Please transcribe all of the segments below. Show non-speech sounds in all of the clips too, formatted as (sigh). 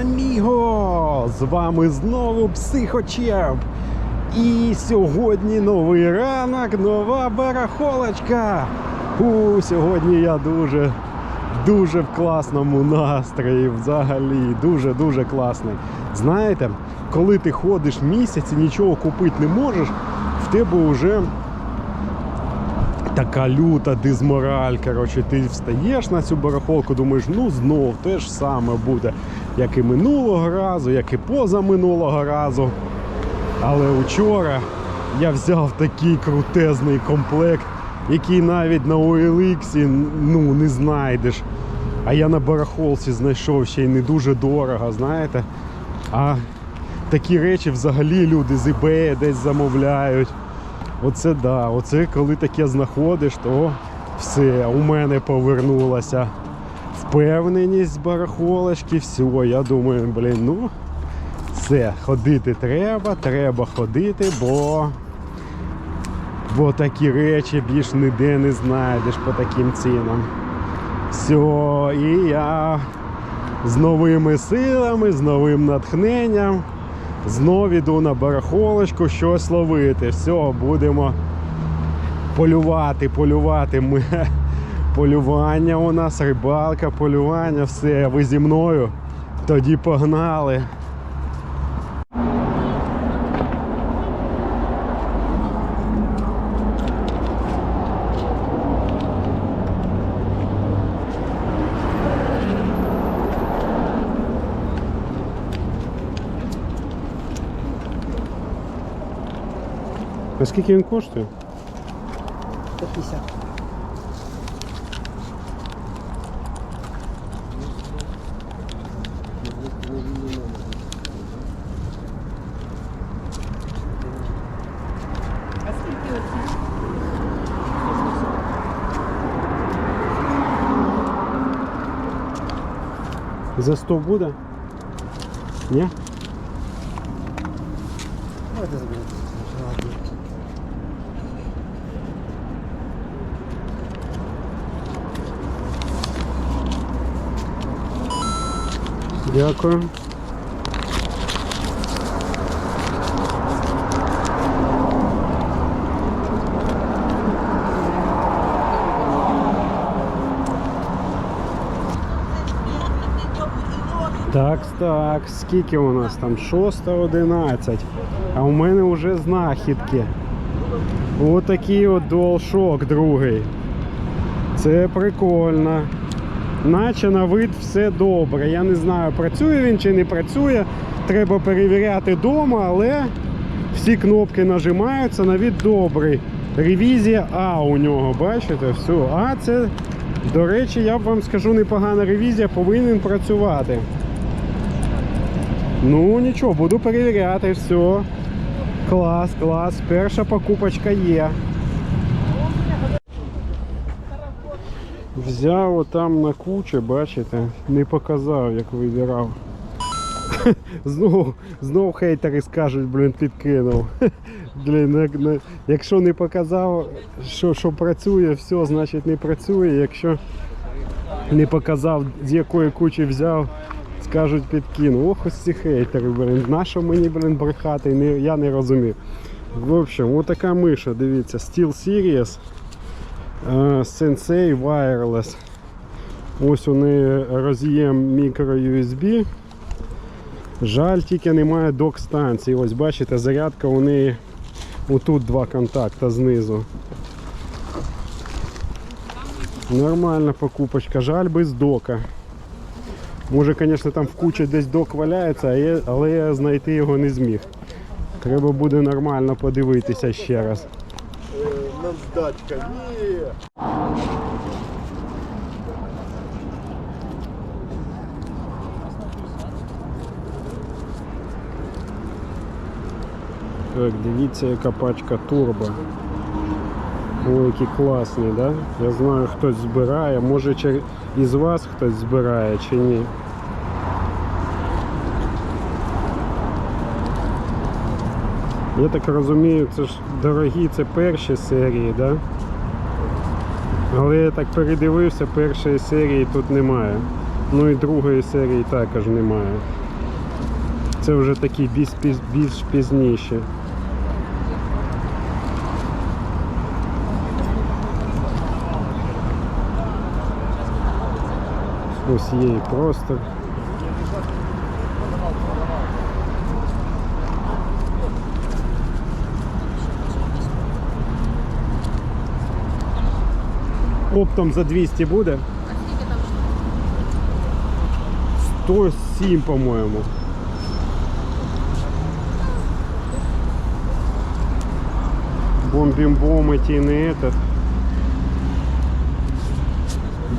Amigo! З вами знову Психочеп. І сьогодні новий ранок, нова барахолочка. У, сьогодні я дуже, дуже в класному настрої. Взагалі, дуже-дуже класний. Знаєте, коли ти ходиш місяць і нічого купити не можеш, в тебе вже така люта дизмораль. Коротше, ти встаєш на цю барахолку, думаєш, ну знов те ж саме буде, як і минулого разу, як і позаминулого разу. Але вчора я взяв такий крутезний комплект, який навіть на OLX ну, не знайдеш. А я на барахолці знайшов ще й не дуже дорого, знаєте. А такі речі взагалі люди з eBay десь замовляють. Оце да, оце коли таке знаходиш, то все, у мене повернулася впевненість барахолочки. Все, я думаю, блін, ну все, ходити треба, треба ходити, бо, бо такі речі більш ніде не знайдеш по таким цінам. Все, і я з новими силами, з новим натхненням. Знов іду на барахолочку щось ловити. Все, будемо полювати, полювати. Ми... Полювання у нас, рибалка, полювання, все, ви зі мною. Тоді погнали. А скільки він коштує? 150. За 100 буде? Ні? Давайте заберемо. Дякую. Так, так, скільки у нас там? 6.11. А у мене вже знахідки. Отакий от DualShock другий. Це прикольно. Наче на вид все добре. Я не знаю, працює він чи не працює. Треба перевіряти вдома, але всі кнопки нажимаються, на від добрий. Ревізія А у нього, бачите? Все. А це, до речі, я б вам скажу, непогана ревізія, повинен працювати. Ну нічого, буду перевіряти, все. Клас, клас. Перша покупочка є. Взяв отам на кучі, бачите, не показав, як вибирав. (laughs) Знову, знов хейтери скажуть, блін, підкинув. (laughs) Блін, якщо не показав, що, що працює, все, значить не працює. Якщо не показав, з якої кучі взяв, скажуть підкинув. Ох, ось ці хейтери, блін. Нащо мені, блін, брехати? Не, я не розумів. В общем, отака миша, дивіться, Steel Series. Е, Sensei Wireless. Ось у неї роз'єм мікро USB. Жаль, тільки немає док станції. Ось бачите, зарядка у неї отут два контакти знизу. Нормальна покупочка. Жаль без дока. Може, звісно, там в кучі десь док валяється, але я знайти його не зміг. Треба буде нормально подивитися ще раз. Наждачка. Ні. Так, дивіться, яка пачка турбо. Ой, які класні, да? Я знаю, хтось збирає. Може чи із вас хтось збирає чи ні. Я так розумію, це ж дорогі, це перші серії, да? Але я так передивився, першої серії тут немає. Ну і другої серії також немає. Це вже такі більш, більш пізніші. Ось є і простор. Оптом за 200 буде? 107, по-моєму. Бомбім-бом ті не этот.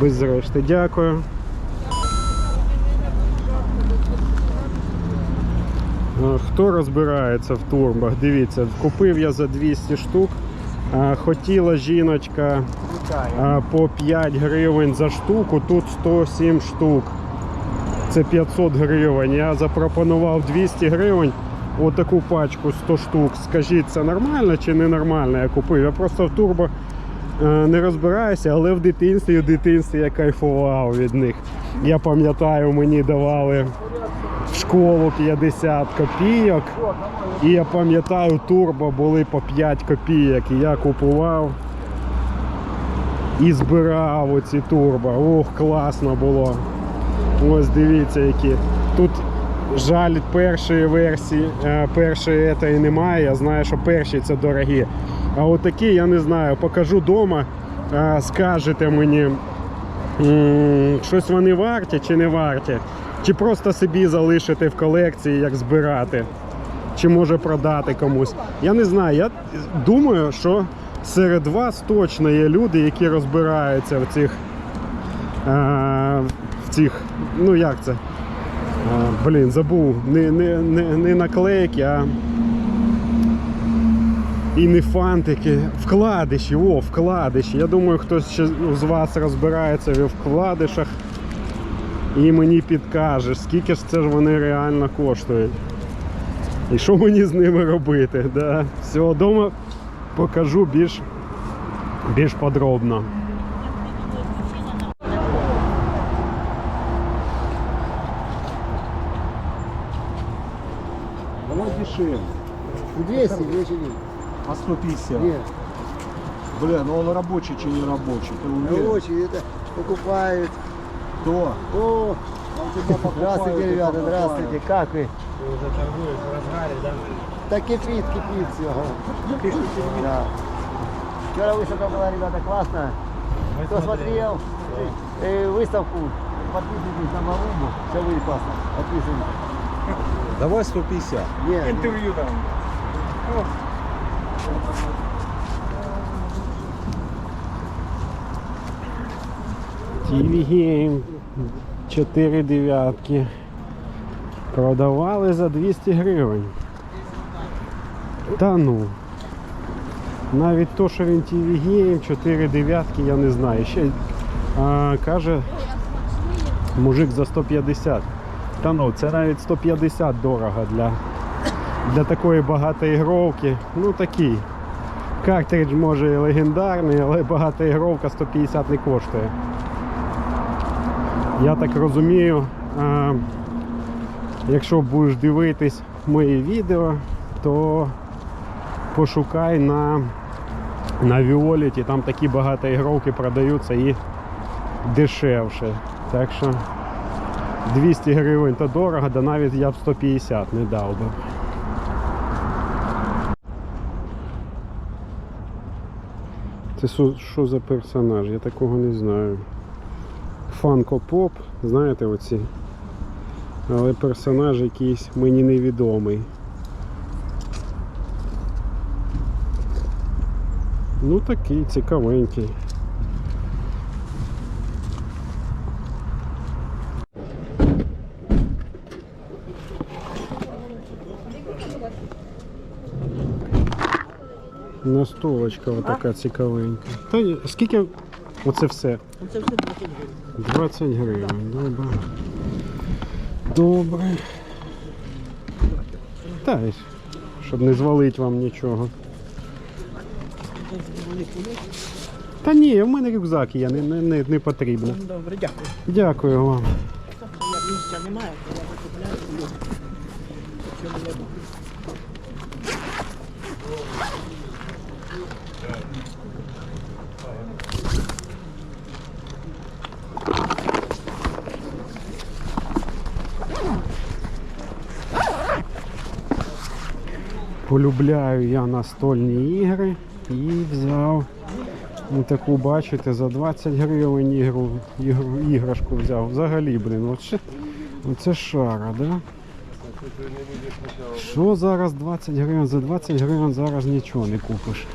Без решти. Дякую. Хто розбирається в турбах? Дивіться, купив я за 200 штук. Хотіла жіночка по 5 гривень за штуку, тут 107 штук. Це 500 гривень. Я запропонував 200 гривень. Отаку пачку 100 штук. Скажіть, це нормально чи не нормально? Я купив. Я просто в турбо е, не розбираюся, але в дитинстві, в дитинстві я кайфував від них. Я пам'ятаю, мені давали школу 50 копійок. І я пам'ятаю, турбо були по 5 копійок. І я купував і збирав оці турбо. Ох, класно було. Ось дивіться які. Тут жаль першої версії, е, першої етої немає. Я знаю, що перші це дорогі. А отакі я не знаю. Покажу вдома, скажете мені, щось вони варті чи не варті. Чи просто собі залишити в колекції, як збирати, чи може продати комусь. Я не знаю. Я думаю, що серед вас точно є люди, які розбираються в цих а, в цих, ну як це? А, блін, забув. Не, не, не, не наклейки, а і не фантики. Вкладиші, о, вкладиші. Я думаю, хтось з вас розбирається в вкладишах і мені підкаже, скільки ж це ж вони реально коштують. І що мені з ними робити. Да? Все, вдома покажу більш, більш подробно. Давай дешевле. 200, 200. А 150? Нет, Бля, ну он рабочий, чи не рабочий? Ты уверен? очень это покупают. Кто? О, здравствуйте, ребята, здравствуйте. Как вы? Вы уже торгуешь в разгаре, да? Да кипит, кипит все. Да. Вчера выставка была, ребята, классно. Кто смотрел э, выставку, подписывайтесь на Малумбу. Все будет классно. Подписывайтесь. Давай 150. Нет, Інтерв'ю там. TV Game 4 дев'ятки. Продавали за 200 гривень. Та ну. Навіть то, що він TV Game 4 дев'ятки, я не знаю. Ще а, каже мужик за 150. Та ну, це навіть 150 дорого для, для такої багатоігровки. Ну такий. Картридж може і легендарний, але багатоігровка 150 не коштує. Я так розумію, якщо будеш дивитись мої відео, то пошукай на, на Віоліті, там такі багатоігровки продаються і дешевше. Так що 200 гривень то дорого, да навіть я б 150 не дав би. Це що за персонаж? Я такого не знаю. Фанко Поп, знаєте оці. Але персонаж якийсь мені невідомий. Ну такий цікавенький. Настолочка отака цікавенька. Та скільки оце все? Це все 20 гривень. 20 гривень, добре. Добре. Та, щоб не звалити вам нічого. Та ні, в мене рюкзак є, не, не, не, не потрібно. Добре, дякую. Дякую вам. місця немає, то я викупляю. Чому не буду? Полюбляю я настольні ігри і взяв ну, таку, бачите, за 20 гривень ігру, ігру, іграшку взяв. Взагалі, блін, от ще, оце шара, да? Що зараз 20 гривень? За 20 гривень зараз нічого не купиш.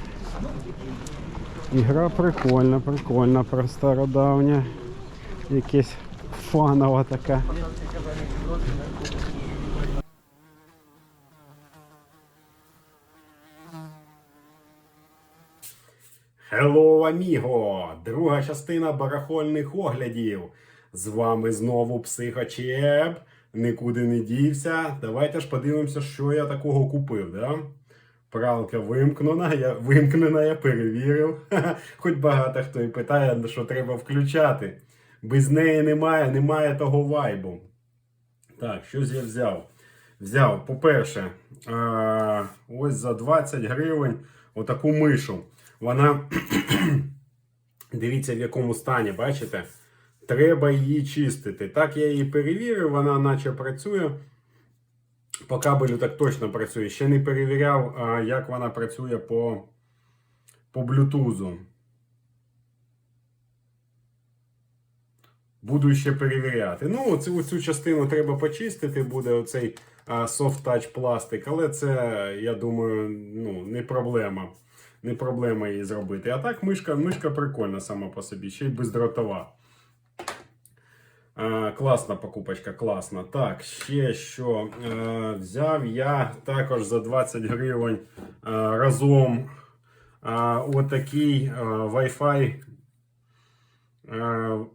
Ігра прикольна, прикольна, про стародавня. Якесь фанова така. Hello, аміго! Друга частина барахольних оглядів. З вами знову психочеп. Нікуди не дівся. Давайте ж подивимося, що я такого купив. Да? Пралка вимкнена, я вимкнена, я перевірив. (laughs) Хоч багато хто і питає, що треба включати. Без неї немає, немає того вайбу. Так, щось я взяв. Взяв, по-перше, ось за 20 гривень отаку мишу. Вона, (clears throat) дивіться в якому стані, бачите? Треба її чистити. Так я її перевірив, вона наче працює. По кабелю так точно працює. Ще не перевіряв, як вона працює по, по блютузу. Буду ще перевіряти. Ну, цю, цю частину треба почистити, буде оцей touch пластик, але це, я думаю, ну, не проблема. Не проблема її зробити. А так мишка, мишка прикольна сама по собі, ще й бездротова. А, класна покупочка, класна. Так, ще що. Е, взяв я також за 20 гривень е, разом е, отакий е, Wi-Fi. Е,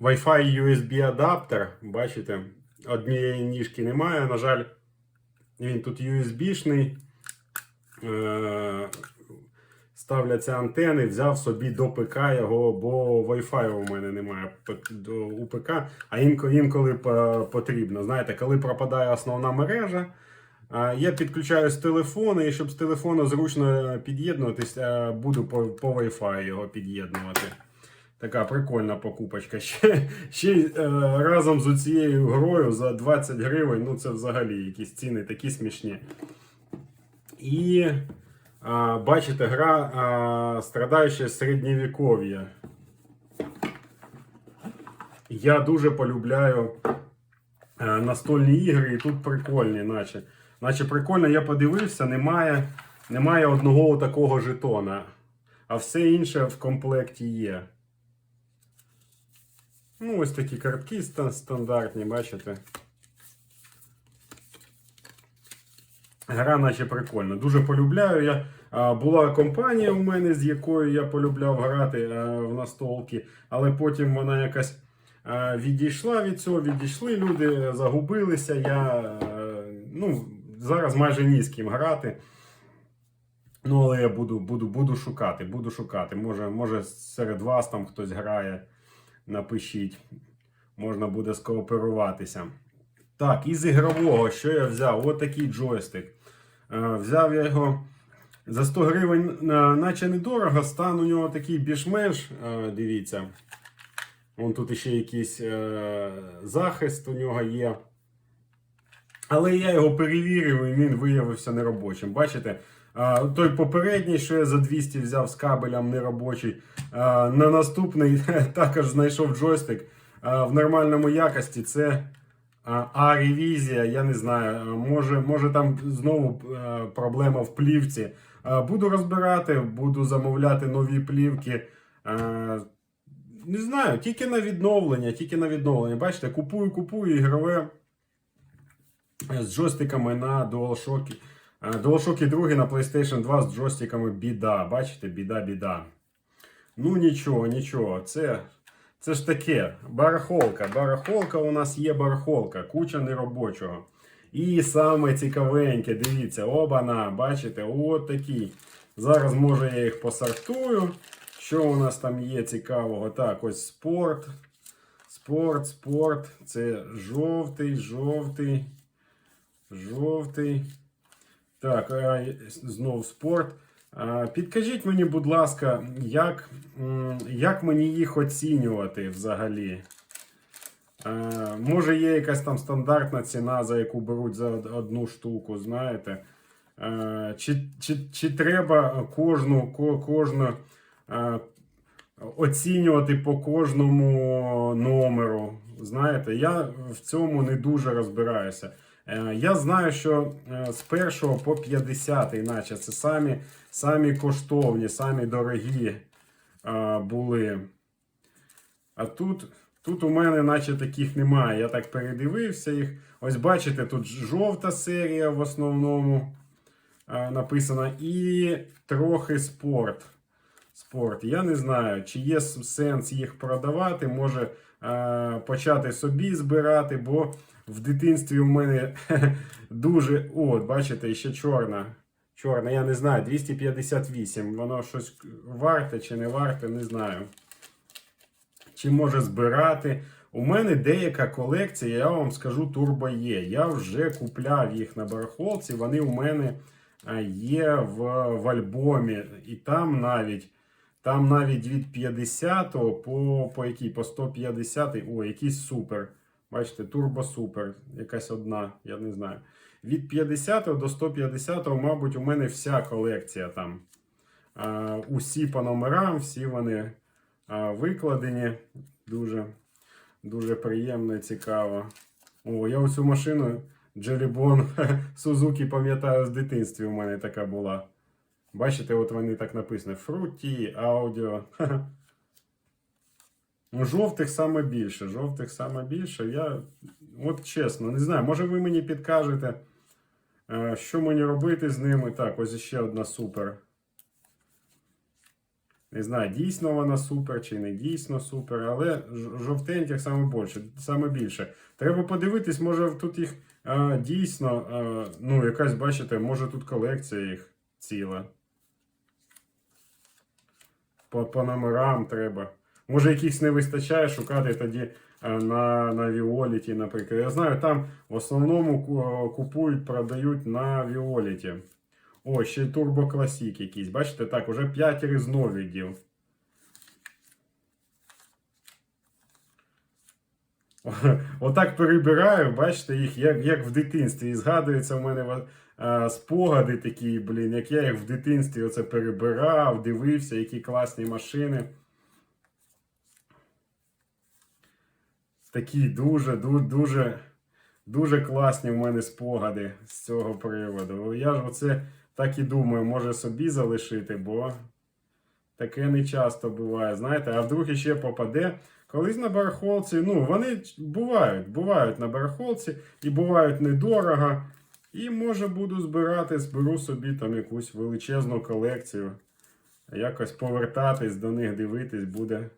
Wi-Fi USB адаптер, бачите, однієї ніжки немає. На жаль, він тут USB-шний. Ставляться антени, взяв собі до ПК його, бо Wi-Fi у мене немає у ПК, а інколи, інколи потрібно. Знаєте, коли пропадає основна мережа, я підключаю з телефону, і щоб з телефону зручно під'єднуватися, буду по, по Wi-Fi його під'єднувати. Така прикольна покупочка. (laughs) Ще, ще е, разом з цією грою за 20 гривень. Ну це взагалі якісь ціни такі смішні. І бачите, гра а, страдаюче середньовіков'я. Я дуже полюбляю е, настольні ігри, і тут прикольні, наче. Наче прикольно, я подивився, немає, немає одного такого жетона. А все інше в комплекті є. Ну, ось такі картки стандартні, бачите. Гра наче прикольна. Дуже полюбляю. Я, була компанія у мене, з якою я полюбляв грати а, в настолки, але потім вона якась а, відійшла від цього, відійшли люди, загубилися. Я е, ну, зараз майже ні з ким грати. Ну, але я буду, буду, буду шукати, буду шукати. Може, може серед вас там хтось грає, напишіть. Можна буде скооперуватися. Так, із ігрового, що я взяв? Ось такий джойстик. Е, Взяв я його за 100 гривень, е, наче недорого, стан у нього такий більш-менш. е, Дивіться. Вон тут ще якийсь захист у нього є. Але я його перевірив і він виявився неробочим. Бачите? Той попередній, що я за 200 взяв з кабелем неробочий. На наступний (laughs) також знайшов джойстик в нормальному якості. Це а, А-ревізія, я не знаю. Може, може там знову е, проблема в плівці. Буду розбирати, буду замовляти нові плівки. Е, Не знаю, тільки на відновлення, тільки на відновлення. Бачите, купую, купую ігрове з джойстиками на DualShock. Е, DualShock 2 на PlayStation 2 з джойстиками біда. Бачите, біда, біда. Ну нічого, нічого. Це, це ж таке. Барахолка. Барахолка у нас є барахолка, куча неробочого. І саме цікавеньке, дивіться, обана, бачите, от такі. Зараз, може, я їх посортую. Що у нас там є цікавого? Так, ось спорт. Спорт, спорт. Це жовтий, жовтий, жовтий. Так, а, знов спорт. Підкажіть мені, будь ласка, як, як мені їх оцінювати взагалі? Може, є якась там стандартна ціна, за яку беруть за одну штуку, знаєте? Чи, чи, чи треба кожну, кожну оцінювати по кожному номеру? Знаєте, я в цьому не дуже розбираюся. Е, Я знаю, що е, з 1 по 50, наче це самі, самі коштовні, самі дорогі е, були. А тут, тут у мене, наче таких немає. Я так передивився їх. Ось бачите, тут жовта серія в основному написана, і трохи спорт. Спорт. Я не знаю, чи є сенс їх продавати, може почати собі збирати, бо в дитинстві у мене (laughs) дуже. О, бачите, ще чорна. Чорна, я не знаю, 258. Воно щось варте чи не варте, не знаю. Чи може збирати. У мене деяка колекція, я вам скажу, турбо є. Я вже купляв їх на барахолці, вони у мене е, є в, в альбомі. І там навіть. Там навіть від 50 по, по якій? По 150, о, якийсь супер. Бачите, турбо супер, якась одна, я не знаю. Від 50 до 150, мабуть, у мене вся колекція там. Усі по номерам, всі вони викладені. Дуже, дуже приємно і цікаво. О, я оцю машину Джерібон (laughs) Сузуки пам'ятаю з дитинства. У мене така була. Бачите, от вони так написані: Фруті, аудіо. (laughs) Ну, жовтих саме більше. Жовтих саме більше. Я, от чесно, не знаю, може ви мені підкажете, е, що мені робити з ними. Так, ось ще одна супер. Не знаю, дійсно вона супер чи не дійсно супер, але жовтеньких саме більше. Саме більше. Треба подивитись, може тут їх е, дійсно, е, ну, якась, бачите, може тут колекція їх ціла. По, по номерам треба. Може, якихось не вистачає шукати тоді е, на, на Віоліті, наприклад. Я знаю, там в основному купують, продають на Віоліті. О, ще й Turbo якийсь. Бачите, так, уже 5 різновидів. (laughs) Отак перебираю, бачите, їх як, як в дитинстві. І згадується в мене а, спогади такі, блін, як я їх в дитинстві оце перебирав, дивився, які класні машини. Такі дуже, дуже, дуже, класні в мене спогади з цього приводу. Я ж оце так і думаю, може собі залишити, бо таке не часто буває. Знаєте, а вдруг іще попаде. Колись на барахолці, ну, вони бувають, бувають на барахолці і бувають недорого. І може буду збирати, зберу собі там якусь величезну колекцію. Якось повертатись до них, дивитись буде.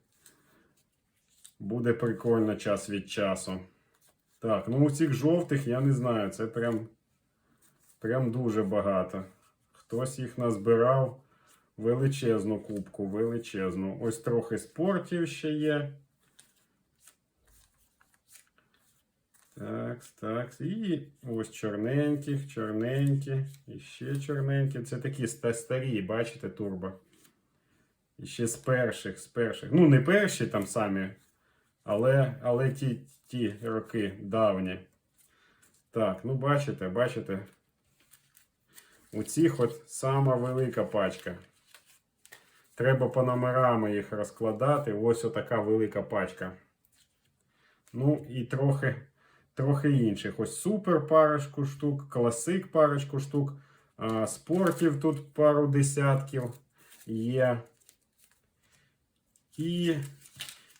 Буде прикольно час від часу. Так, ну у цих жовтих я не знаю, це прям, прям дуже багато. Хтось їх назбирав величезну кубку, величезну. Ось трохи спортів ще є. Так, так. І ось чорненьких, чорненькі, і ще чорненькі. Це такі старі, бачите, турбо. І ще з перших, з перших. Ну, не перші там самі, але, але ті, ті роки давні. Так, ну бачите, бачите. У цих от сама велика пачка. Треба по номерам їх розкладати. Ось отака велика пачка. Ну і трохи, трохи інших. Ось супер парочку штук, класик парочку штук. А, спортів тут пару десятків є. І,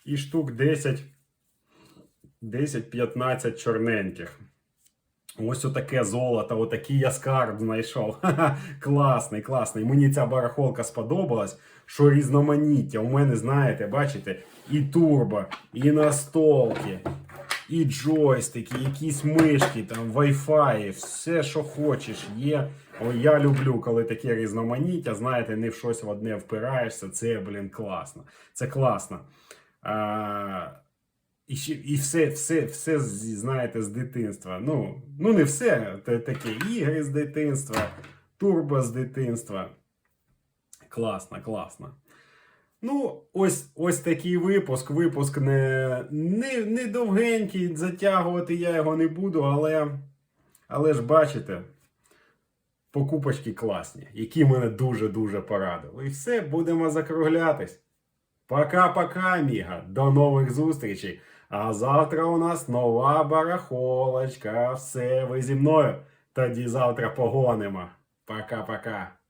і штук 10, 10-15 чорненьких. Ось отаке золото, отакий я скарб знайшов. (laughs) Класний, класний. Мені ця барахолка сподобалась, що різноманіття. У мене, знаєте, бачите, і турбо, і настолки, і джойстики, якісь мишки, там, Wi-Fi, все, що хочеш, є. О, я люблю, коли таке різноманіття, знаєте, не в щось в одне впираєшся. Це, блін, класно. Це класно. А, і, і все, все, все знаєте, з дитинства. Ну, ну не все, це таке ігри з дитинства, турбо з дитинства. Класно, класно. Ну, ось, ось такий випуск. Випуск не, не, не довгенький, затягувати я його не буду, але, але ж бачите, покупочки класні, які мене дуже-дуже порадили. І все, будемо закруглятись. Пока-пока, міга. До нових зустрічей. А завтра у нас нова барахолочка. Все, ви зі мною. Тоді завтра погонимо. Пока-пока.